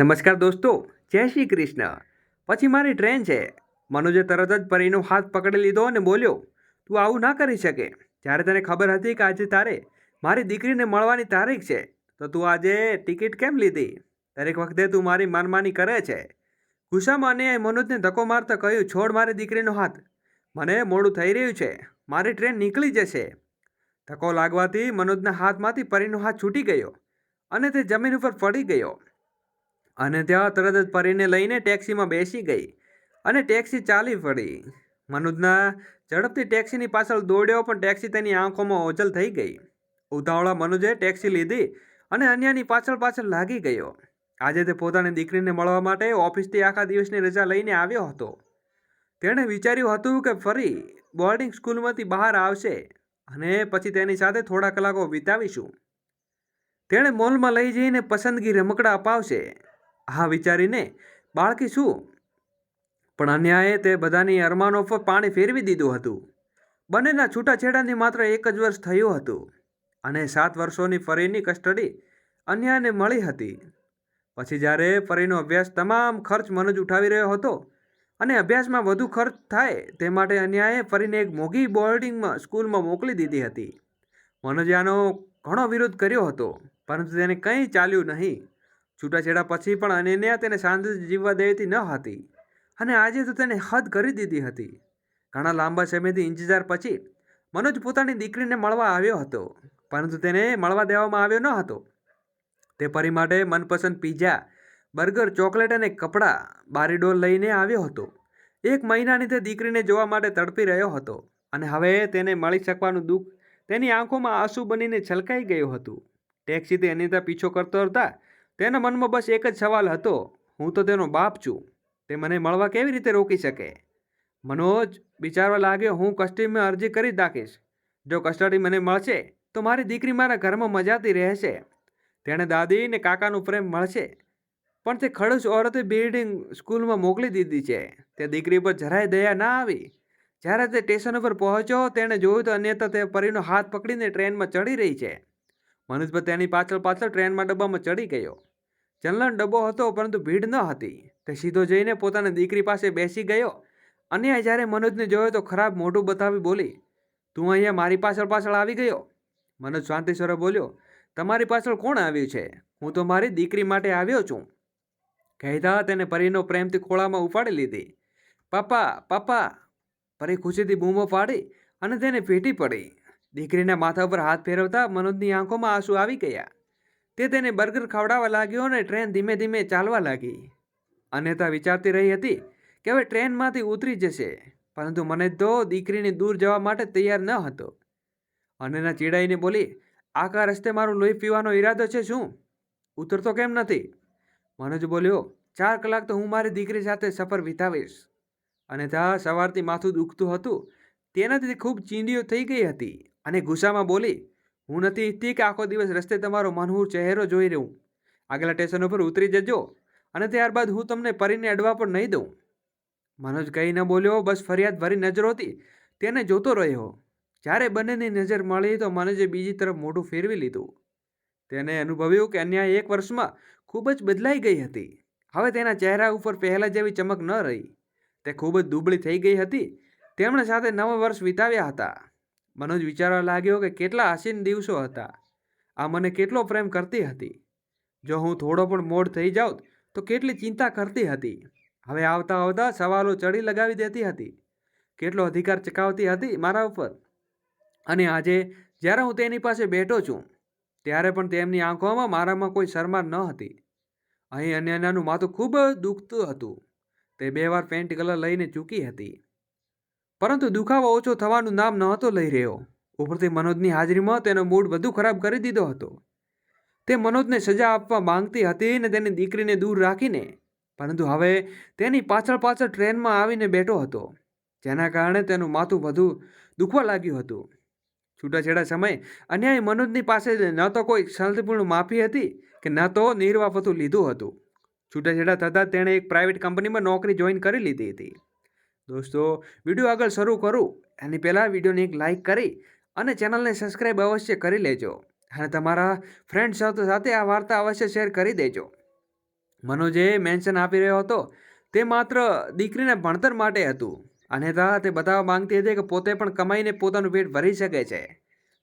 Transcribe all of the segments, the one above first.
નમસ્કાર દોસ્તો, જય શ્રી કૃષ્ણ. પછી મારી ટ્રેન છે. મનોજે તરત જ પરીનો હાથ પકડી લીધો અને બોલ્યો, તું આવું ના કરી શકે. જ્યારે તને ખબર હતી કે આજે તારે, મારી દીકરીને મળવાની તારીખ છે, તો તું આજે ટિકિટ કેમ લીધી? દરેક વખતે તું મારી માનમાની કરે છે. ગુસ્સામાં અને મનોજને ધક્કો મારતા કહ્યું, છોડ મારી દીકરીનો હાથ. મને મોડું થઈ રહ્યું છે. મારી ટ્રેન નીકળી જશે. ધક્કો લાગવાથી મનોજના હાથમાંથી પરીનો હાથ છૂટી ગયો અને તે જમીન ઉપર પડી ગયો. અને ત્યાં તરત જ પરીને લઈને ટેક્સીમાં બેસી ગઈ અને ટેક્સી ચાલી પડી. મનોજના ઝડપથી ટેક્સીની પાછળ દોડ્યો પણ ટેક્સી તેની આંખોમાં ઓજલ થઈ ગઈ. ઉતાવળા મનોજે ટેક્સી લીધી અને અન્યની પાછળ પાછળ લાગી ગયો. આજે તે પોતાની દીકરીને મળવા માટે ઓફિસથી આખા દિવસની રજા લઈને આવ્યો હતો. તેણે વિચાર્યું હતું કે ફરી બોર્ડિંગ સ્કૂલમાંથી બહાર આવશે અને પછી તેની સાથે થોડા કલાકો વિતાવીશું. તેણે મોલમાં લઈ જઈને પસંદગી રમકડા અપાવશે. હા, વિચારીને, બાળકી, શું? પણ અન્યાયે તે બધાની અરમાનો પર પાણી ફેરવી દીધું હતું. બંનેના છૂટાછેડાની માત્ર એક જ વર્ષ થયું હતું અને સાત વર્ષોની ફરીની કસ્ટડી અન્યાયને મળી હતી. પછી જ્યારે ફરીનો અભ્યાસ તમામ ખર્ચ મનોજ ઉઠાવી રહ્યો હતો અને અભ્યાસમાં વધુ ખર્ચ થાય તે માટે અન્યાયે ફરીને એક મોંઘી બોર્ડિંગમાં, સ્કૂલમાં મોકલી દીધી હતી. મનોજ આનો ઘણો વિરોધ કર્યો હતો, પરંતુ તેને કંઈ ચાલ્યું નહીં. છૂટાછેડા પછી પણ અનન્યા તેને શાંત જીવવા દેતી ન હતી. અને આજે તો તેને હદ કરી દીધી હતી. ઘણા લાંબા સમયથી ઇંતજાર પછી મનોજ પોતાની દીકરીને મળવા આવ્યો હતો, પરંતુ તેને મળવા દેવામાં આવ્યો ન હતો. તે પરી માટે મનપસંદ પીઝા, બર્ગર, ચોકલેટ અને કપડાં બારીડોલ લઈને આવ્યો હતો. એક મહિનાની તે દીકરીને જોવા માટે તડપી રહ્યો હતો અને હવે તેને મળી શકવાનું દુઃખ તેની આંખોમાં આંસુ બનીને છલકાઈ ગયું હતું. ટેક્સીથી અનિતા પીછો કરતો હતા તેના મનમાં બસ એક જ સવાલ હતો, હું તો તેનો બાપ છું, તે મને મળવા કેવી રીતે રોકી શકે? મનોજ, વિચારવા લાગ્યો, હું કસ્ટડીમાં અરજી કરી નાખીશ. જો કસ્ટડી મને મળશે, તો મારી દીકરી મારા ઘરમાં મજાતી રહેશે. તેણે દાદી ને કાકાનું પ્રેમ મળશે. પણ તે ખડૂસ ઓરતે બિલ્ડિંગ સ્કૂલમાં મોકલી દીધી છે. તે દીકરી પર જરાય દયા ના આવી. જ્યારે તે સ્ટેશન ઉપર પહોંચ્યો, તેણે જોયું તો અન્યથા તે પરીનો હાથ પકડીને ટ્રેનમાં ચડી રહી છે. મનોજ પર તેની પાછળ પાછળ ટ્રેનમાં ડબ્બામાં ચડી ગયો. ચલણ ડબ્બો હતો, પરંતુ ભીડ ન હતી. તે સીધો જઈને પોતાની દીકરી પાસે બેસી ગયો અને જ્યારે મનોજને જોયો તો ખરાબ મોઢું બતાવી બોલી, તું અહીંયા મારી પાછળ પાછળ આવી ગયો? મનોજ શાંતિશ્વરે બોલ્યો, તમારી પાછળ કોણ આવ્યું છે? હું તો મારી દીકરી માટે આવ્યો છું. કહેતા તેને પરીનો પ્રેમથી ખોળામાં ઉપાડી લીધી. પપ્પા પપ્પા. પરી ખુશીથી બૂમો પાડી અને તેને ભેટી પડી. દીકરીના માથા ઉપર હાથ ફેરવતા મનોજની આંખોમાં આંસુ આવી ગયા. તે તેને બર્ગર ખવડાવવા લાગ્યો અને ટ્રેન ધીમે ધીમે ચાલવા લાગી. અનેતા વિચારતી રહી હતી કે હવે ટ્રેનમાંથી ઉતરી જશે, પરંતુ મને તો દીકરીને દૂર જવા માટે તૈયાર ન હતો. અનેના ચીડાઈને બોલી આખા રસ્તે મારું લોહી પીવાનો ઈરાદો છે શું? ઉતરતો કેમ નથી? મનોજ બોલ્યો, ચાર કલાક તો હું મારી દીકરી સાથે સફર વિતાવીશ. અને ત્યાં સવારથી માથું દુખતું હતું. તેનાથી ખૂબ ચીંડીઓ થઈ ગઈ હતી અને ગુસ્સામાં બોલી હું નથી ઈચ્છતી કે આખો દિવસ રસ્તે તમારો મનહૂર ચહેરો જોઈ રહું. આગલા સ્ટેશન ઉપર ઉતરી જજો અને ત્યારબાદ હું તમને પરીને અડવા પણ નહીં દઉં. મનોજ કંઈ ન બોલ્યો, બસ ફરિયાદ ભરી નજરો હતી તેને જોતો રહ્યો. જ્યારે બંનેની નજર મળી તો મનોજે બીજી તરફ મોઢું ફેરવી લીધું. તેને અનુભવ્યું કે અન્યાય એક વર્ષમાં ખૂબ જ બદલાઈ ગઈ હતી. હવે તેના ચહેરા ઉપર પહેલાં જેવી ચમક ન રહી. તે ખૂબ જ દુબળી થઈ ગઈ હતી. તેમણે સાથે નવ વર્ષ વિતાવ્યા હતા. મનોજ વિચારવા લાગ્યો કે કેટલા હસીન દિવસો હતા. આ મને કેટલો પ્રેમ કરતી હતી. જો હું થોડો પણ મોડ થઈ જાઉં તો કેટલી ચિંતા કરતી હતી. હવે આવતા આવતા સવાલો ચડી લગાવી દેતી હતી. કેટલો અધિકાર ચકાવતી હતી મારા ઉપર? અને આજે જ્યારે હું તેની પાસે બેઠો છું, ત્યારે પણ તેમની આંખોમાં મારામાં કોઈ શરમાર ન હતી. અહીં અન્યનાનું માથું ખૂબ દુખતું હતું. તે બે વાર પેન્ટ કલર લઈને ચૂકી હતી. પરંતુ દુખાવો ઓછો થવાનું નામ નહોતો લઈ રહ્યો. ઉપરથી મનોજની હાજરીમાં તેનો મૂડ વધુ ખરાબ કરી દીધો હતો. તે મનોજને સજા આપવા માંગતી હતી ને તેની દીકરીને દૂર રાખીને, પરંતુ હવે તેની પાછળ પાછળ ટ્રેનમાં આવીને બેઠો હતો, જેના કારણે તેનું માથું વધુ દુખવા લાગ્યું હતું. છૂટાછેડા સમય અન્યાય મનોજની પાસે ન તો કોઈ શાંતિપૂર્ણ માફી હતી કે ન તો નિર્વાફતું લીધું હતું. છૂટાછેડા થતાં તેણે એક પ્રાઇવેટ કંપનીમાં નોકરી જોઈન કરી લીધી હતી. દોસ્તો, વીડિયો આગળ શરૂ કરું. એની પહેલાં વિડીયોને એક લાઇક કરી અને ચેનલને સબસ્ક્રાઈબ અવશ્ય કરી લેજો. અને તમારા ફ્રેન્ડ સાથે આ વાર્તા અવશ્ય શેર કરી દેજો. મનોજે મેન્શન આપી રહ્યો હતો, તે માત્ર દીકરીને ભણતર માટે હતું. અને તે બતાવવા માંગતી હતી કે પોતે પણ કમાઈને પોતાનું પેટ ભરી શકે છે.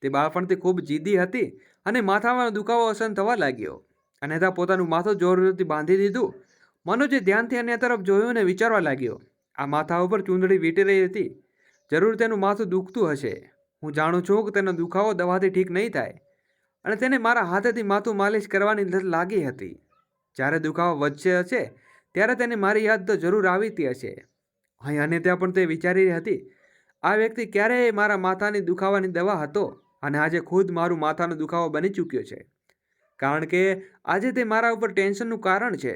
તે બાળપણથી ખૂબ જીદી હતી અને માથામાં દુખાવો અસન થવા લાગ્યો. અને પોતાનું માથું જોરથી બાંધી દીધું. મનોજે ધ્યાનથી અન્ય તરફ જોયું અને વિચારવા લાગ્યો. આ માથા ઉપર ચૂંદડી વીટી રહી હતી. જરૂર તેનું માથું દુખતું હશે. હું જાણું છું કે તેનો દુખાવો દવાથી ઠીક નહીં થાય અને તેને મારા હાથેથી માથું માલિશ કરવાની લત લાગી હતી. જ્યારે દુખાવો વધશે હશે, ત્યારે તેને મારી યાદ તો જરૂર આવીતી હશે. અહીં અને ત્યાં પણ તે વિચારી હતી, આ વ્યક્તિ ક્યારેય મારા માથાની દુખાવાની દવા હતો અને આજે ખુદ મારું માથાનો દુખાવો બની ચૂક્યો છે. કારણ કે આજે તે મારા ઉપર ટેન્શનનું કારણ છે.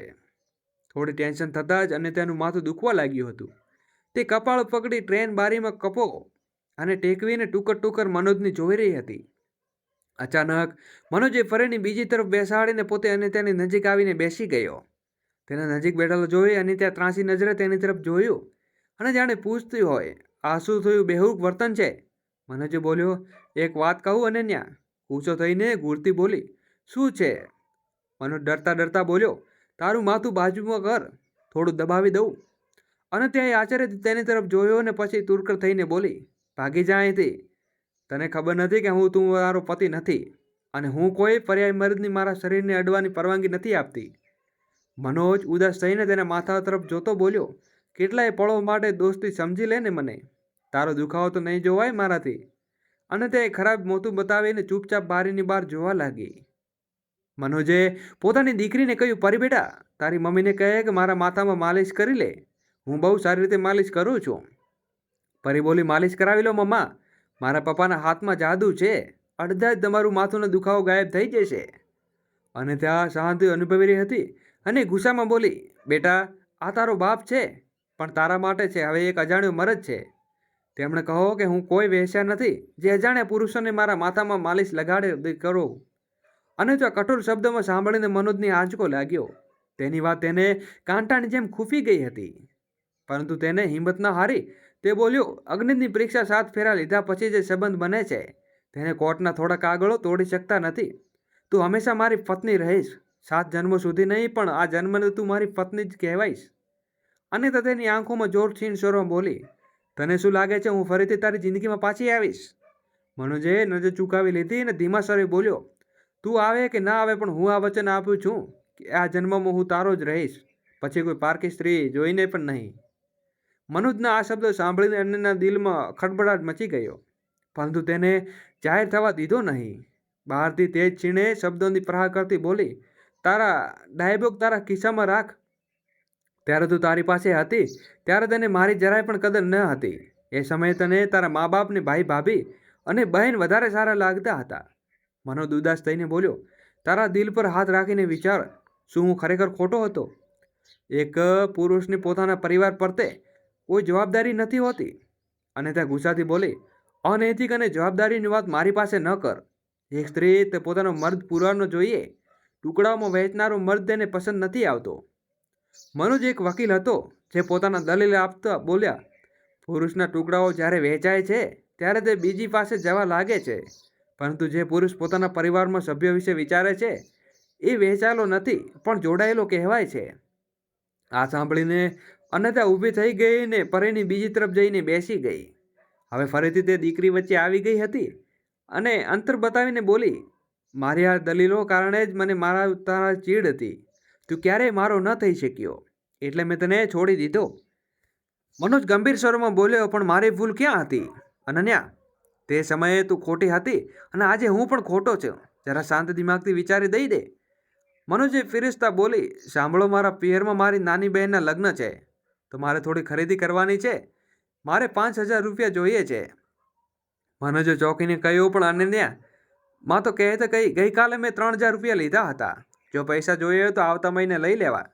થોડી ટેન્શન થતાં જ અને તેનું માથું દુખવા લાગ્યું હતું. તે કપાળ પકડી ટ્રેન બારીમાં કપો અને ટેકવીને ટુકર ટુકર મનોજને જોઈ રહી હતી. અચાનક મનોજે ફરીની બીજી તરફ બેસાડીને પોતે અને તેની નજીક આવીને બેસી ગયો. તેના નજીક બેઠેલો જોઈ અને ત્યાં ત્રાસી નજરે તેની તરફ જોયું અને જાણે પૂછતી હોય, આ શું થયું? બેહુક વર્તન છે? મનોજે બોલ્યો, એક વાત કહું અનન્યા. ઊંચો થઈને ઘૂરતી બોલી, શું છે? મનોજ ડરતા ડરતા બોલ્યો તારું માથું બાજુમાં કર, થોડું દબાવી દઉં. અને ત્યાં આચાર્ય તેની તરફ જોયો અને પછી તુરકર થઈને બોલી, ભાગી જા અહીંથી તને ખબર નથી કે હું તું મારો પતિ નથી અને હું કોઈ પર્યાય મર્દની મારા શરીરને અડવાની પરવાનગી નથી આપતી. મનોજ ઉદાસ થઈને તેના માથા તરફ જોતો બોલ્યો, કેટલાય પળો માટે દોસ્તી સમજી લે ને મને. તારો દુખાવો તો નહીં જોવાય મારાથી. અને તે ખરાબ મોતું બતાવીને ચૂપચાપ બારીની બહાર જોવા લાગી. મનોજે પોતાની દીકરીને કહ્યું, પરી બેટા, તારી મમ્મીને કહે કે મારા માથામાં માલિશ કરી લે. હું બહુ સારી રીતે માલિશ કરું છું. પરી બોલી, માલિશ કરાવી લો મમ્મા. મારા પપ્પાના હાથમાં જાદુ છે. અડધા જ તમારું માથુંનો દુખાવો ગાયબ થઈ જશે. અને ત્યાં શાંતિ અનુભવી રહી હતી અને ગુસ્સામાં બોલી, બેટા, આ તારો બાપ છે, પણ તારા માટે છે. હવે એક અજાણ્યો મરદ છે. તેમણે કહો કે હું કોઈ વેશ્યા નથી. જે અજાણ્યા પુરુષોને મારા માથામાં માલિશ લગાડે કરું. અને જો કઠોર શબ્દોમાં સાંભળીને મનોજની આંચકો લાગ્યો, તેની વાત તેને કાંટાની જેમ ખૂફી ગઈ હતી. પરંતુ તેને હિંમત ન હારી, તે બોલ્યો, અગ્નિની પરીક્ષા સાત ફેરા લીધા પછી જે સંબંધ બને છે, તેને કોર્ટના થોડા કાગળો તોડી શકતા નથી. તું હંમેશા મારી પત્ની રહીશ. સાત જન્મો સુધી નહીં, પણ આ જન્મને તું મારી પત્ની જ કહેવાઈશ. અને તો તેની આંખોમાં જોર છીણ સ્વરમાં બોલી, તને શું લાગે છે હું ફરીથી તારી જિંદગીમાં પાછી આવીશ? મનોજે નજર ચૂકાવી લીધી અને ધીમા સ્વરે બોલ્યો તું આવે કે ના આવે પણ હું આ વચન આપ્યું છું કે આ જન્મમાં હું તારો જ રહીશ. પછી કોઈ પારકી સ્ત્રી જોઈને પણ નહીં. મનોજના આ શબ્દો સાંભળીને અન્યના દિલમાં ખડબડાટ મચી ગયો. પરંતુ તેને જાહેર થવા દીધો નહીં. બહારથી તેજ છીણે શબ્દોની પ્રહાર કરતી બોલી, તારા ડાયબોક તારા ખિસ્સામાં રાખ. ત્યારે તું તારી પાસે હતી, ત્યારે તને મારી જરાય પણ કદર ન હતી. એ સમયે તને તારા મા બાપને ભાઈ ભાભી અને બહેન વધારે સારા લાગતા હતા. મનોજ ઉદાસ થઈને બોલ્યો, તારા દિલ પર હાથ રાખીને વિચાર, શું હું ખરેખર ખોટો હતો? એક પુરુષની પોતાના પરિવાર પરતે કોઈ જવાબદારી નથી હોતી. અને ત્યાં ગુસ્સાથી બોલી, અનૈતિક અને જવાબદારીની વાત મારી પાસે ન કર. એક સ્ત્રી તે પોતાનો મર્દ પુરાવાનો જોઈએ, ટુકડાઓમાં વહેંચનારો મર્દ તેને પસંદ નથી આવતો. મનોજ એક વકીલ હતો, જે પોતાના દલીલ આપતા બોલ્યા, પુરુષના ટુકડાઓ જ્યારે વહેંચાય છે, ત્યારે તે બીજી પાસે જવા લાગે છે. પરંતુ જે પુરુષ પોતાના પરિવારમાં સભ્ય વિશે વિચારે છે, એ વહેંચાયેલો નથી, પણ જોડાયેલો કહેવાય છે. આ સાંભળીને અન્યતા ઊભી થઈ ગઈ ને પરેની બીજી તરફ જઈને બેસી ગઈ. હવે ફરીથી તે દીકરી વચ્ચે આવી ગઈ હતી અને અંતર બતાવીને બોલી, મારી આ દલીલો કારણે જ મને મારા તારા ચીડ હતી. તું ક્યારેય મારો ન થઈ શક્યો, એટલે મેં તને છોડી દીધો. મનોજ ગંભીર સ્વરમાં બોલ્યો, પણ મારી ભૂલ ક્યાં હતી? અનન્યા તે સમયે તું ખોટી હતી અને આજે હું પણ ખોટો છું. જરા શાંત દિમાગથી વિચારી દઈ દે. મનોજે ફિરિસ્તા બોલી, સાંભળો મારા પિયરમાં મારી નાની બહેનના લગ્ન છે. તો મારે થોડી ખરીદી કરવાની છે. મારે પાંચ હજાર રૂપિયા જોઈએ છે. મનોજે ચોકીને કહ્યું, પણ અનન્યા, માં તો કહે તો કઈ ગઈકાલે મેં ત્રણ હજાર રૂપિયા લીધા હતા. જો પૈસા જોઈએ તો આવતા મહિને લઈ લેવા.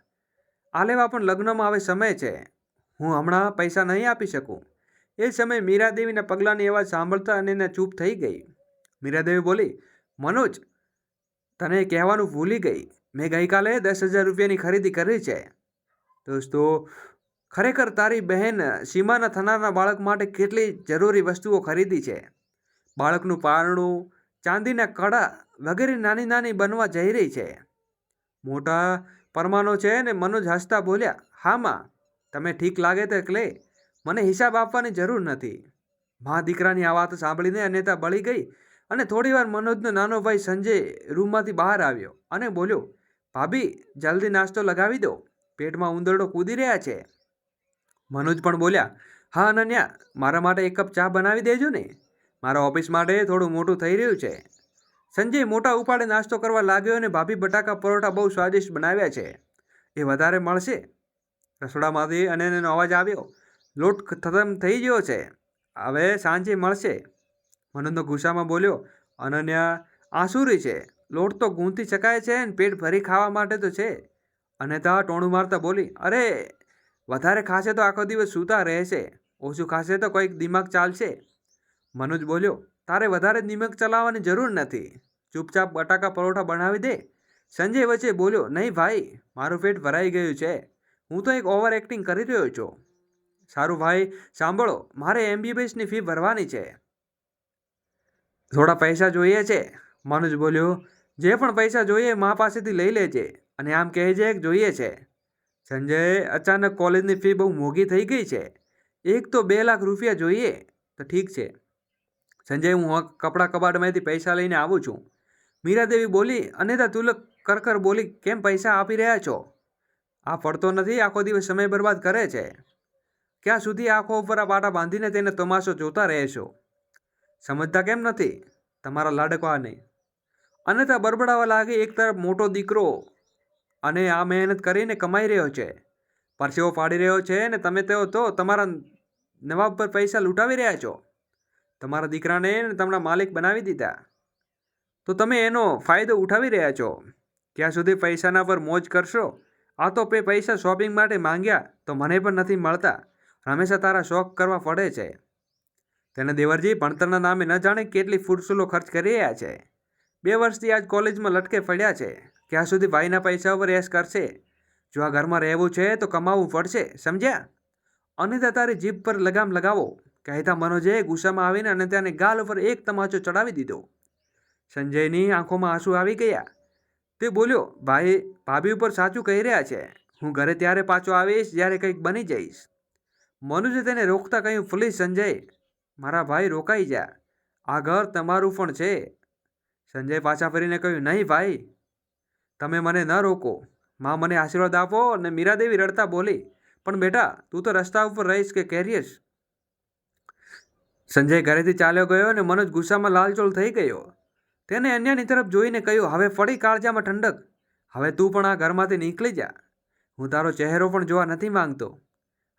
આ લેવા પણ લગ્નમાં હવે સમય છે. હું હમણાં પૈસા નહીં આપી શકું. એ સમયે મીરાદેવીના પગલાંની અવાજ સાંભળતા અને એને ચૂપ થઈ ગઈ. મીરાદેવી બોલી, મનોજ, તને કહેવાનું ભૂલી ગઈ. મેં ગઈકાલે દસ હજાર રૂપિયાની ખરીદી કરી છે. દોસ્તો, ખરેખર તારી બહેન સીમાના થનારના બાળક માટે કેટલી જરૂરી વસ્તુઓ ખરીદી છે. બાળકનું પારણું, ચાંદીના કડા વગેરે નાની નાની બનવા જઈ રહી છે. મોટા પરમાનો છે ને મનોજ હસતા બોલ્યા, હા માં, તમે ઠીક લાગે તો લે મને હિસાબ આપવાની જરૂર નથી. મા દીકરાની આ વાત સાંભળીને અન્યતા બળી ગઈ અને થોડીવાર મનોજનો નાનો ભાઈ સંજય રૂમમાંથી બહાર આવ્યો અને બોલ્યો, ભાભી, જલ્દી નાસ્તો લગાવી દો. પેટમાં ઉંદરડો કૂદી રહ્યા છે. મનોજ પણ બોલ્યા, હા અનન્યા, મારા માટે એક કપ ચા બનાવી દેજો ને. મારા ઓફિસ માટે થોડું મોટું થઈ રહ્યું છે. સંજય મોટા ઉપાડે નાસ્તો કરવા લાગ્યો અને ભાભી બટાકા પરોઠા બહુ સ્વાદિષ્ટ બનાવ્યા છે. એ વધારે મળશે. રસોડામાંથી અને એનો અવાજ આવ્યો લોટ ખતમ થઈ ગયો છે. હવે સાંજે મળશે. મનોજનો ગુસ્સામાં બોલ્યો, અનન્યા, આસુરી છે. લોટ તો ગૂંથી શકાય છે ને પેટ ભરી ખાવા માટે તો છે. અને તા ટોણું મારતા બોલી, અરે, વધારે ખાશે તો આખો દિવસ સૂતા રહેશે. ઓછું ખાશે તો કોઈક દિમાગ ચાલશે. મનોજ બોલ્યો, તારે વધારે દિમાગ ચલાવવાની જરૂર નથી. ચૂપચાપ બટાકા પરોઠા બનાવી દે. સંજય વચ્ચે બોલ્યો, નહીં ભાઈ, મારું પેટ ભરાઈ ગયું છે. હું તો એક ઓવર એક્ટિંગ કરી રહ્યો છું. સારું ભાઈ, સાંભળો, મારે એમબીબીએસની ફી ભરવાની છે. થોડા પૈસા જોઈએ છે, મનુજ બોલ્યો. જે પણ પૈસા જોઈએ મા પાસેથી લઈ લેજે, અને આમ કહે છે કે જોઈએ છે. સંજય, અચાનક કોલેજની ફી બહુ મોંઘી થઈ ગઈ છે. એક તો બે લાખ રૂપિયા જોઈએ, તો ઠીક છે. સંજય, હું કપડાં કબાટમાંથી પૈસા લઈને આવું છું. મીરાદેવી બોલી, અનેતા તુલક કરકર બોલી, કેમ પૈસા આપી રહ્યા છો? આ પડતો નથી, આખો દિવસ સમય બરબાદ કરે છે. ક્યાં સુધી આંખો ઉપર આ પાટા બાંધીને તેને તમાશો જોતા રહેશો? સમજતા કેમ નથી? તમારા લાડકવાને અન્યથા બરબડાવા લાગે એક તરફ મોટો દીકરો અને આ મહેનત કરીને કમાઈ રહ્યો છે. પરસેવો પાડી રહ્યો છે ને તમે તેઓ તો તમારા નવાબ પર પૈસા લૂંટાવી રહ્યા છો. તમારા દીકરાને તમારા માલિક બનાવી દીધા. તો તમે એનો ફાયદો ઉઠાવી રહ્યા છો? ક્યાં સુધી પૈસાના પર મોજ કરશો? આ તો પે પૈસા શોપિંગ માટે માંગ્યા તો મને પણ નથી મળતા. હંમેશા તારા શોખ કરવા પડે છે. તેને દેવરજી ભણતરના નામે ન જાણે કેટલી ફૂટસૂલો ખર્ચ કરી રહ્યા છે. બે વર્ષથી આજ કોલેજમાં લટકે પડ્યા છે. ક્યાં સુધી ભાઈના પૈસા ઉપર એશ કરશે? જો આ ઘરમાં રહેવું છે તો કમાવવું પડશે, સમજ્યા? અનિતા તારી જીભ પર લગામ લગાવો. કહેતા મનોજે ગુસ્સામાં આવીને અને તેને ગાલ ઉપર એક તમાચો ચડાવી દીધો. સંજયની આંખોમાં આંસુ આવી ગયા. તે બોલ્યો, ભાઈ, ભાભી ઉપર સાચું કહી રહ્યા છે. હું ઘરે ત્યારે પાછો આવીશ, જ્યારે કંઈક બની જઈશ. મનુજે તેને રોકતા કહ્યું પ્લીઝ સંજય, મારા ભાઈ રોકાઈ જા. આ ઘર તમારું પણ છે. સંજય પાછા ફરીને કહ્યું, નહીં ભાઈ, તમે મને ન રોકો. માં મને આશીર્વાદ આપો અને મીરાદેવી રડતા બોલી, પણ બેટા, તું તો રસ્તા ઉપર રહીશ કે કેરીશ સંજય ઘરેથી ચાલ્યો ગયો અને મનોજ ગુસ્સામાં લાલચોળ થઈ ગયો. તેને અન્યની તરફ જોઈને કહ્યું, હવે ફરી કાળજામાં ઠંડક. હવે તું પણ આ ઘરમાંથી નીકળી જા. હું તારો ચહેરો પણ જોવા નથી માંગતો.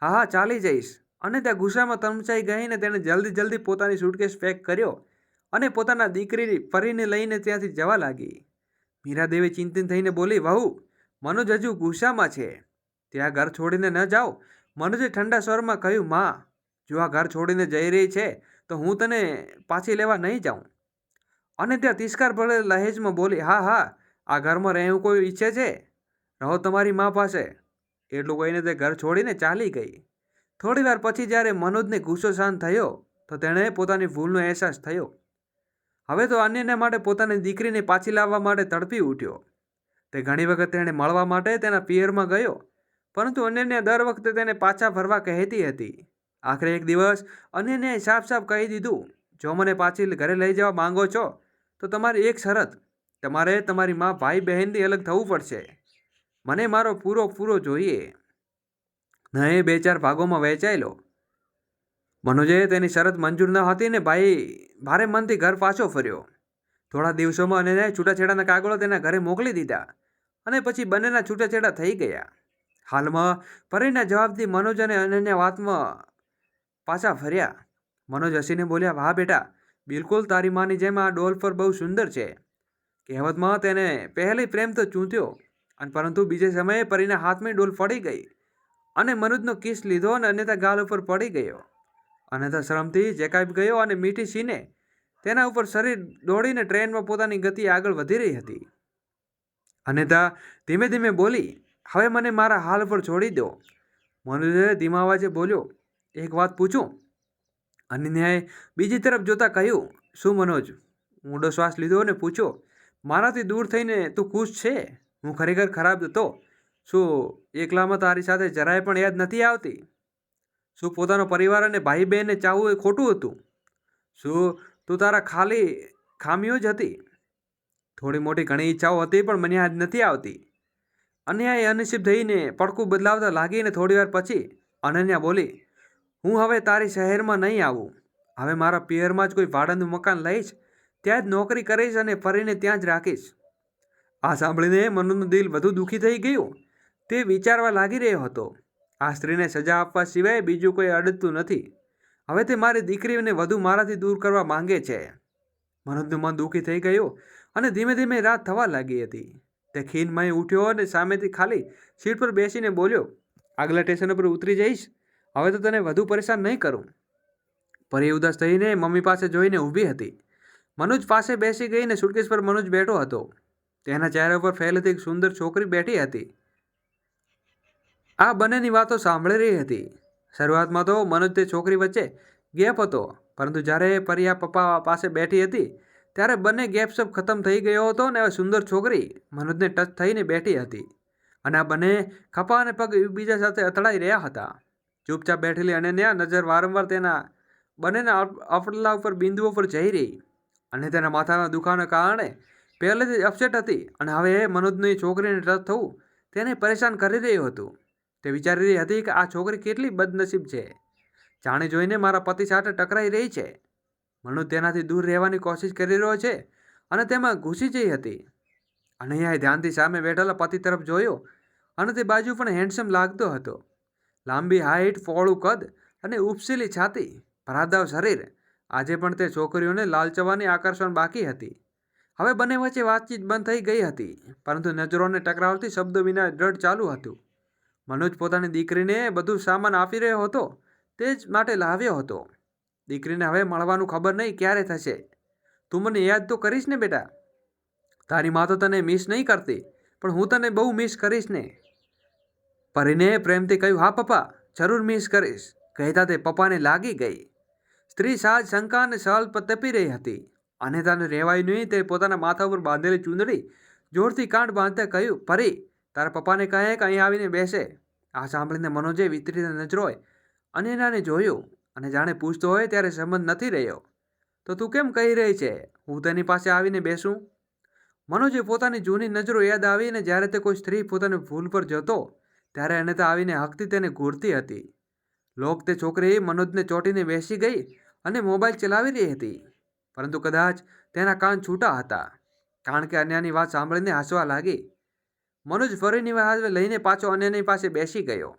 હા હા, ચાલી જઈશ. અને ત્યાં ગુસ્સામાં તમચાઈ ગઈને તેણે જલ્દી જલ્દી પોતાની સુટકેસ પેક કર્યો અને પોતાના દીકરી ફરીને લઈને ત્યાંથી જવા લાગી. મીરાદેવી ચિંતિત થઈને બોલી, વહુ, મનોજ હજુ ગુસ્સામાં છે. ત્યાં ઘર છોડીને ન જાઓ. મનોજે ઠંડા સ્વરમાં કહ્યું, માં, જો આ ઘર છોડીને જઈ રહી છે, તો હું તને પાછી લેવા નહીં જાઉં. અને ત્યાં તિસ્કાર ભળે લહેજમાં બોલી, હા હા, આ ઘરમાં રહેવું કોઈ ઈચ્છે છે? રહો તમારી મા પાસે. એટલું કહીને તે ઘર છોડીને ચાલી ગઈ. થોડીવાર પછી જ્યારે મનોજને ગુસ્સો શાંત થયો, તો તેણે પોતાની ભૂલનો અહેસાસ થયો. હવે તો અન્યને માટે પોતાની દીકરીને પાછી લાવવા માટે તડપી ઉઠ્યો. તે ઘણી વખત તેણે મળવા માટે તેના પિયરમાં ગયો, પરંતુ અન્યને દર વખતે તેને પાછા ફરવા કહેતી હતી. આખરે એક દિવસ અન્યને સાફ સાફ કહી દીધું, જો મને પાછી ઘરે લઈ જવા માંગો છો, તો તમારી એક શરત, તમારે તમારી મા ભાઈ બહેનથી અલગ થવું પડશે. મને મારો પૂરો પૂરો જોઈએ. નહીં બે ચાર ભાગોમાં વહેંચાયેલો. મનોજે તેની શરત મંજૂર ન હતી ને ભાઈ, ભારે મનથી ઘર પાછો ફર્યો. થોડા દિવસોમાં અને છૂટાછેડાના કાગળો તેના ઘરે મોકલી દીધા અને પછી બંનેના છૂટાછેડા થઈ ગયા. હાલમાં પરીના જવાબથી મનોજ અને અનન્ય વાતમાં પાછા ફર્યા. મનોજ હસીને બોલ્યા, વાહ બેટા, બિલકુલ તારી માની જેમ આ ડોલ પર બહુ સુંદર છે. કહેવતમાં તેને પહેલી પ્રેમ તો ચૂંટ્યો. અને પરંતુ બીજે સમયે પરીના હાથમાં ડોલ પડી ગઈ અને મનોજનો કિસ લીધો અને અન્યતા ગાલ ઉપર પડી ગયો. અન્યથા શ્રમથી જેકાઈ ગયો અને મીઠી સીને તેના ઉપર શરીર દોડીને ટ્રેનમાં પોતાની ગતિ આગળ વધી રહી હતી. અન્યથા ધીમે ધીમે બોલી, હવે મને મારા હાલ પર છોડી દો. મનોજે ધીમા અવાજે બોલ્યો, એક વાત પૂછું? અન્યએ બીજી તરફ જોતા કહ્યું, શું મનોજ? ઊંડો શ્વાસ લીધો અને પૂછ્યો, મારાથી દૂર થઈને તું ખુશ છે? હું ખરેખર ખરાબ હતો શું એકલામાં તારી સાથે જરાય પણ યાદ નથી આવતી? શું પોતાનો પરિવાર અને ભાઈ બહેનને ચાહવું એ ખોટું હતું? શું તું તારા ખાલી ખામીઓ જ હતી? થોડી મોટી ઘણી ઈચ્છાઓ હતી પણ મને યાદ નથી આવતી. અન્યાય અનિશ્ચિત થઈને પડકું બદલાવતા લાગીને થોડીવાર પછી અનન્યા બોલી, હું હવે તારી શહેરમાં નહીં આવું. હવે મારા પિયરમાં જ કોઈ ભાડાનું મકાન લઈશ, ત્યાં જ નોકરી કરીશ અને ફરીને ત્યાં જ રાખીશ. આ સાંભળીને મનુનું દિલ વધુ દુઃખી થઈ ગયું. તે વિચારવા લાગી રહ્યો હતો. આ સ્ત્રીને સજા આપવા સિવાય બીજું કોઈ અડતું નથી. હવે તે મારી દીકરીને વધુ મારાથી દૂર કરવા માંગે છે. મનોજનું મન દુઃખી થઈ ગયું અને ધીમે ધીમે રાત થવા લાગી હતી. તે ખીનમય ઉઠ્યો અને સામેથી ખાલી સીટ પર બેસીને બોલ્યો, આગલા સ્ટેશન ઉપર ઉતરી જઈશ. હવે તો તને વધુ પરેશાન નહીં કરું. પરી ઉદાસ થઈને મમ્મી પાસે જોઈને ઊભી હતી. મનોજ પાસે બેસી ગઈને સુટકેસ પર મનોજ બેઠો હતો. તેના ચહેરા પર ફેલેતી એક સુંદર છોકરી બેઠી હતી. આ બંનેની વાતો સાંભળી રહી હતી. શરૂઆતમાં તો મનોજ તે છોકરી વચ્ચે ગેપ હતો, પરંતુ જ્યારે પરિયા પપ્પા પાસે બેઠી હતી, ત્યારે બંને ગેપ સપ ખતમ થઈ ગયો હતો અને સુંદર છોકરી મનોજને ટચ થઈને બેઠી હતી અને આ બંને ખભા અને પગ એકબીજા સાથે અથડાઈ રહ્યા હતા. ચૂપચાપ બેઠેલી અનન્યા નજર વારંવાર તેના બંનેના અપ- અપડલા ઉપર, બિંદુઓ પર જઈ રહી અને તેના માથાના દુખાવાના કારણે પહેલેથી જ અપસેટ હતી અને હવે મનોજની છોકરીને ટચ થવું તેને પરેશાન કરી રહ્યું હતું. તે વિચારી રહી હતી કે આ છોકરી કેટલી બદનસીબ છે. જાણી જોઈને મારા પતિ સાથે ટકરાઈ રહી છે. મનોજ તેનાથી દૂર રહેવાની કોશિશ કરી રહ્યો છે અને તેમાં ઘૂસી જઈ હતી. અનૈયાએ ધ્યાનથી સામે બેઠેલા પતિ તરફ જોયો અને તે બાજુ પણ હેન્ડસમ લાગતો હતો. લાંબી હાઈટ ફોળું કદ અને ઉપસેલી છાતી, ભરાદાવ શરીર, આજે પણ તે છોકરીઓને લાલચવાની આકર્ષણ બાકી હતી. હવે બંને વચ્ચે વાતચીત બંધ થઈ ગઈ હતી, પરંતુ નજરોને ટકરાવતી શબ્દો વિના દ્રઢ ચાલુ હતું. મનોજ પોતાની દીકરીને બધું સામાન આપી રહ્યો હતો, તે જ માટે લાવ્યો હતો. દીકરીને હવે મળવાનું ખબર નહીં ક્યારે થશે. તું મને યાદ તો કરીશ ને બેટા? તારી મા તો તને મિસ નહીં કરતી, પણ હું તને બહુ મિસ કરીશ ને. પરીને પ્રેમથી કહ્યું, હા, પપ્પા, જરૂર મિસ કરીશ. કહેતા તે પપ્પાને લાગી ગઈ. સ્ત્રી સાજ શંકા અને સહલ તપી રહી હતી. અને તને રહેવાય નહીં, તે પોતાના માથા ઉપર બાંધેલી ચૂંદડી જોરથી કાંઠ બાંધતા કહ્યું, પરી, તારા પપ્પાને કહે કે અહીં આવીને બેસે. આ સાંભળીને મનોજે વિતરીને નજરોએ અનેનાને જોયું અને જાણે પૂછતો હોય ત્યારે સંબંધ નથી રહ્યો. તો તું કેમ કહી રહી છે? હું તેની પાસે આવીને બેસું? મનોજે પોતાની જૂની નજરો યાદ આવીને જ્યારે તે કોઈ સ્ત્રી પોતાની ભૂલ પર જતો, ત્યારે એને તો આવીને હકતી તેને ઘૂરતી હતી. લોક તે છોકરી મનોજને ચોંટીને બેસી ગઈ અને મોબાઈલ ચલાવી રહી હતી. પરંતુ કદાચ તેના કાન છૂટા હતા. કારણ કે અન્યની વાત સાંભળીને હસવા લાગી. મનોજ ફરીની વાત લઈને પાછો અન્યની પાસે બેસી ગયો.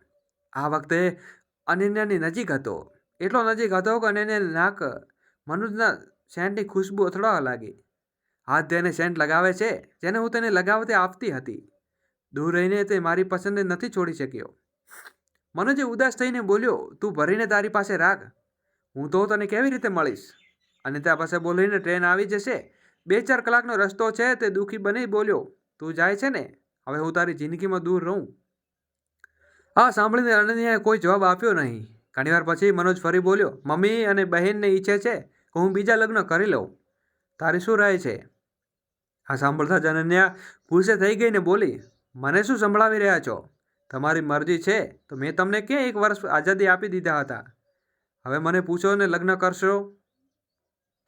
આ વખતે અનન્યાની નજીક હતો. એટલો નજીક હતો કે અનન્યાની નાક મનોજના સેન્ટની ખુશ્બુ અથડાવા લાગી. હાથ તેને સેન્ટ લગાવે છે, જેને હું તેને લગાવતે આપતી હતી. દૂર રહીને તે મારી પસંદને નથી છોડી શક્યો. મનોજે ઉદાસ થઈને બોલ્યો, તું ભરીને તારી પાસે રાખ. હું તો તને કેવી રીતે મળીશ? અને ત્યાં પાસે બોલીને ટ્રેન આવી જશે. બે ચાર કલાકનો રસ્તો છે તે દુઃખી બની બોલ્યો, તું જાય છે ને? હવે હું તારી જિંદગીમાં દૂર રહું. આ સાંભળીને અનન્યાએ કોઈ જવાબ આપ્યો નહીં. ઘણીવાર પછી મનોજ ફરી બોલ્યો, મમ્મી અને બહેનને ઈચ્છે છે કે હું બીજા લગ્ન કરી લઉં. તારી શું રાય છે? આ સાંભળતા જ અનન્યા ગુસ્સે થઈ ગઈને બોલી, મને શું સંભળાવી રહ્યા છો? તમારી મરજી છે તો મેં તમને ક્યાં એક વર્ષ આઝાદી આપી દીધા હતા. હવે મને પૂછો ને લગ્ન કરશો?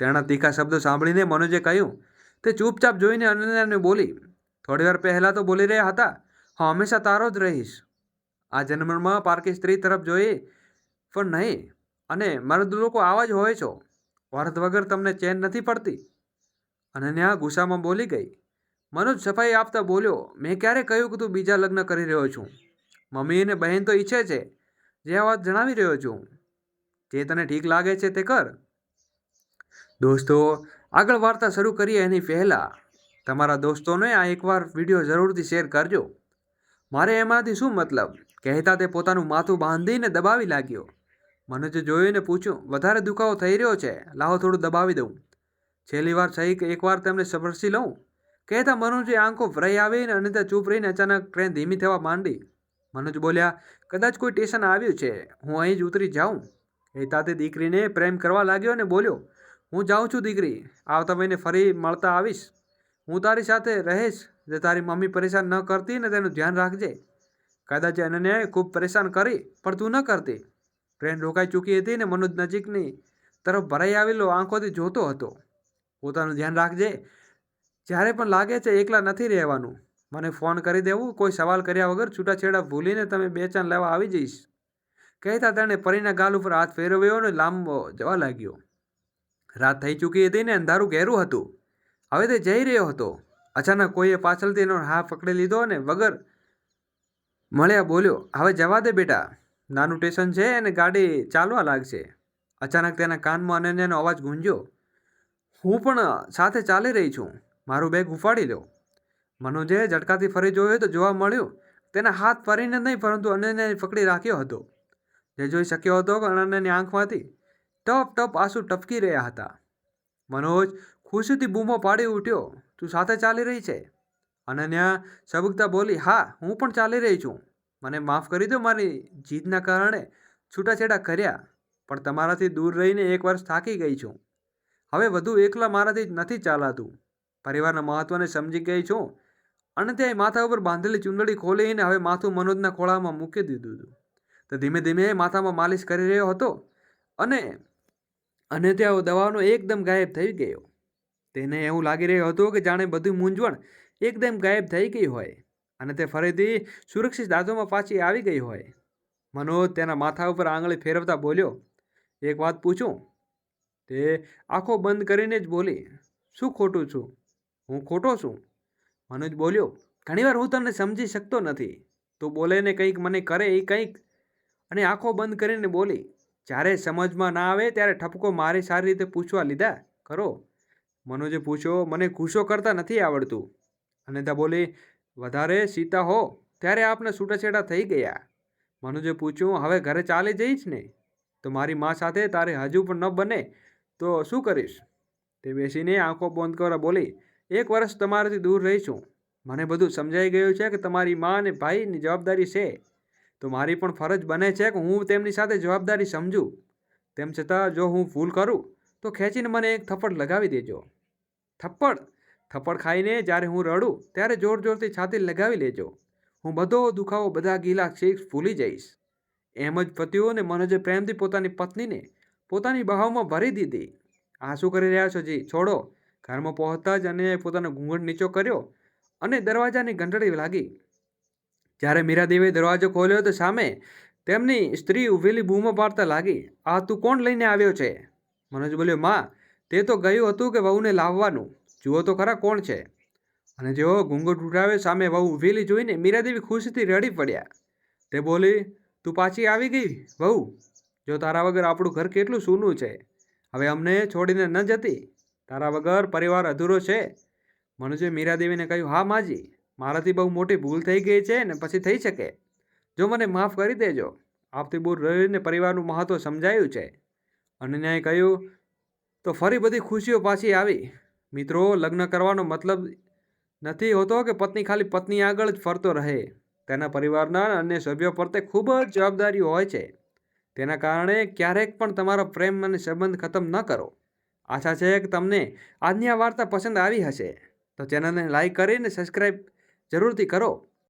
તેના તીખા શબ્દો સાંભળીને મનોજે કહ્યું, તે ચૂપચાપ જોઈને અનન્યાને બોલી, થોડી વાર પહેલાં તો બોલી રહ્યા હતા, હું હંમેશા તારો જ રહીશ. આ જન્મમાં પારકી સ્ત્રી તરફ જોઈ, પણ નહીં, અને મર્દ લોકો આવા જ હોય છો. વર્ત વગર તમને ચેન નથી પડતી. અનન્યા ગુસ્સામાં બોલી ગઈ, મનોજ સફાઈ આપતા બોલ્યો, મેં ક્યારે કહ્યું કે તું બીજા લગ્ન કરી રહ્યો છું? મમ્મી અને બહેન તો ઈચ્છે છે. જે આ વાત જણાવી રહ્યો છું. જે તને ઠીક લાગે છે તે કર. દોસ્તો, આગળ વાર્તા શરૂ કરીએ એની પહેલાં. તમારા દોસ્તોને આ એકવાર વીડિયો જરૂરથી શેર કરજો. મારે એમાંથી શું મતલબ? કહેતા તે પોતાનું માથું બાંધીને દબાવી લાગ્યો. મનોજે જોઈને પૂછ્યું, વધારે દુખાવો થઈ રહ્યો છે? લાવો થોડું દબાવી દઉં. છેલ્લી વાર સહી કે એકવાર તેમને સબરસી લઉં. કહેતા મનોજે આંખો ભરાઈ આવીને અને ત્યાં ચૂપ રહીને અચાનક ટ્રેન ધીમી થવા માંડી. મનોજ બોલ્યા, કદાચ કોઈ સ્ટેશન આવ્યું છે. હું અહીં જ ઉતરી જાઉં. કહેતા તે દીકરીને પ્રેમ કરવા લાગ્યો અને બોલ્યો હું જાઉં છું, દીકરી. આવતા મહિને ફરી મળતા આવીશ. હું તારી સાથે રહીશ. જે તારી મમ્મી પરેશાન ન કરતી ને તેનું ધ્યાન રાખજે. કદાચ અનન્યાએ ખૂબ પરેશાન કરી, પણ તું ન કરતી. ટ્રેન રોકાઈ ચૂકી હતી ને મનોજ નજીકની તરફ ભરાઈ આવેલો આંખોથી જોતો હતો. પોતાનું ધ્યાન રાખજે. જ્યારે પણ લાગે છે એકલા નથી રહેવાનું. મને ફોન કરી દેવું. કોઈ સવાલ કર્યા વગર છૂટાછેડા ભૂલીને તમે બે ચાન લેવા આવી જઈશ. કહેતા તેણે પરીના ગાલ ઉપર હાથ ફેરવ્યો અને લાંબો જવા લાગ્યો. રાત થઈ ચૂકી હતી ને અંધારું ઘેરું હતું. હવે તે જઈ રહ્યો હતો. અચાનક કોઈએ પાછળથી એનો હાથ પકડી લીધો અને વગર મળ્યા બોલ્યો, હવે જવા દે બેટા. નાનું સ્ટેશન છે અને ગાડી ચાલવા લાગશે. અચાનક તેના કાનમાં અનન્યાનો અવાજ ગુંજ્યો. હું પણ સાથે ચાલી રહી છું. મારું બેગ ઉફાડી લો. મનોજે ઝટકાથી ફરી જોયો તો જોવા મળ્યું, તેના હાથ ફરીને નહીં, પરંતુ અનન્યાને પકડી રાખ્યો હતો. જે જોઈ શક્યો હતો અનન્યાની આંખમાંથી ટપ ટપ આંસુ ટપકી રહ્યા હતા. મનોજ ખુશીથી બૂમો પાડી ઉઠ્યો. તું સાથે ચાલી રહી છે? અનન્યા સબકતા બોલી, હા, હું પણ ચાલી રહી છું. મને માફ કરી દો મારી જીદના કારણે છૂટાછેડા કર્યા, પણ તમારાથી દૂર રહીને એક વર્ષ થાકી ગઈ છું. હવે વધુ એકલા મારાથી નથી ચાલાતું. પરિવારના મહત્વને સમજી ગઈ છું. અને ત્યાં માથા ઉપર બાંધેલી ચૂંદડી ખોલીને હવે માથું મનોજના ખોળામાં મૂકી દીધું હતું. તો ધીમે ધીમે માથામાં માલિશ કરી રહ્યો હતો અને અને ત્યાં દવાનો એકદમ ગાયબ થઈ ગયો. તેને એવું લાગી રહ્યું હતું કે જાણે બધું મૂંઝવણ એકદમ ગાયબ થઈ ગઈ હોય અને તે ફરીથી સુરક્ષિત દાદોમાં પાછી આવી ગઈ હોય. મનોજ તેના માથા ઉપર આંગળી ફેરવતા બોલ્યો, એક વાત પૂછું? તે આંખો બંધ કરીને જ બોલી, શું ખોટું છું? હું ખોટો છું? મનોજ બોલ્યો, ઘણીવાર હું તને સમજી શકતો નથી. તું બોલે ને કંઈક મને કરે એ કંઈક. અને આંખો બંધ કરીને બોલી જ્યારે સમજમાં ના આવે ત્યારે ઠપકો મારી સારી રીતે પૂછવા લીધા, કરો. મનોજે પૂછ્યો, મને ગુસ્સો કરતા નથી આવડતું. અને ત્યાં બોલી, વધારે સીતા હો, ત્યારે આપને છૂટાછેડા થઈ ગયા. મનોજે પૂછ્યું, હવે ઘરે ચાલી જઈશ ને? તો મારી મા સાથે તારે હજુ પણ ન બને, તો શું કરીશ? તે બેસીને આંખો બંધ કરવા બોલી, એક વર્ષ તમારાથી દૂર રહીશું. મને બધું સમજાઈ ગયું છે કે તમારી મા અને ભાઈની જવાબદારી છે. તો મારી પણ ફરજ બને છે કે હું તેમની સાથે જવાબદારી સમજું. તેમ છતાં જો હું ભૂલ કરું, તો ખેંચીને મને એક થપ્પડ લગાવી દેજો. થપ્પડ? થપ્પડ ખાઈને જ્યારે હું રડું, ત્યારે જોર જોરથી છાતી લગાવી લેજો. હું બધો દુખાવો બધા ગીલા શીખ ભૂલી જઈશ. એમ જ પત્યું અને મનોજે પ્રેમથી પોતાની પત્નીને પોતાની બહાવમાં ભરી દીધી. આ શું કરી રહ્યા છો જી? છોડો. ઘરમાં પહોંચતા જ અને પોતાનો ઘૂંઘટ નીચો કર્યો અને દરવાજાની ઘંટડી લાગી. જ્યારે મીરાદેવીએ દરવાજો ખોલ્યો તો સામે તેમની સ્ત્રી ઉભેલી બૂમો પાડતા લાગી, આ તું કોણ લઈને આવ્યો છે? મનોજ બોલ્યો, માં, તે તો ગયું હતું કે વહુને લાવવાનું. જુઓ તો ખરા કોણ છે. અને જેઓ ઘૂંઘટ ઉઠાવે સામે વહુ ઉભેલી જોઈને મીરાદેવી ખુશીથી રડી પડ્યા. તે બોલી, તું પાછી આવી ગઈ, વહુ? જો તારા વગર આપણું ઘર કેટલું સૂનું છે? હવે અમને છોડીને ન જતી. તારા વગર પરિવાર અધૂરો છે. મનુજે મીરાદેવીને કહ્યું, હા, માજી. મારાથી બહુ મોટી ભૂલ થઈ ગઈ છે ને પછી થઈ શકે. જો મને માફ કરી દેજો. આપથી દૂર રહીને પરિવારનું મહત્ત્વ સમજાયું છે. અનન્યાએ કહ્યું, તો ફરી બધી ખુશીઓ પાછી આવી. મિત્રો, લગ્ન કરવાનો મતલબ નથી હોતો કે પત્ની ખાલી પત્ની આગળ જ ફરતો રહે. તેના પરિવારના અન્ય સભ્યો પર તે ખૂબ જ જવાબદારી હોય છે. તેના કારણે ક્યારેક પણ તમારો પ્રેમ અને સંબંધ ખતમ ન કરો. આશા છે કે તમને આજની આ વાર્તા પસંદ આવી હશે. તો ચેનલને લાઈક કરીને સબસ્ક્રાઈબ જરૂરથી કરો.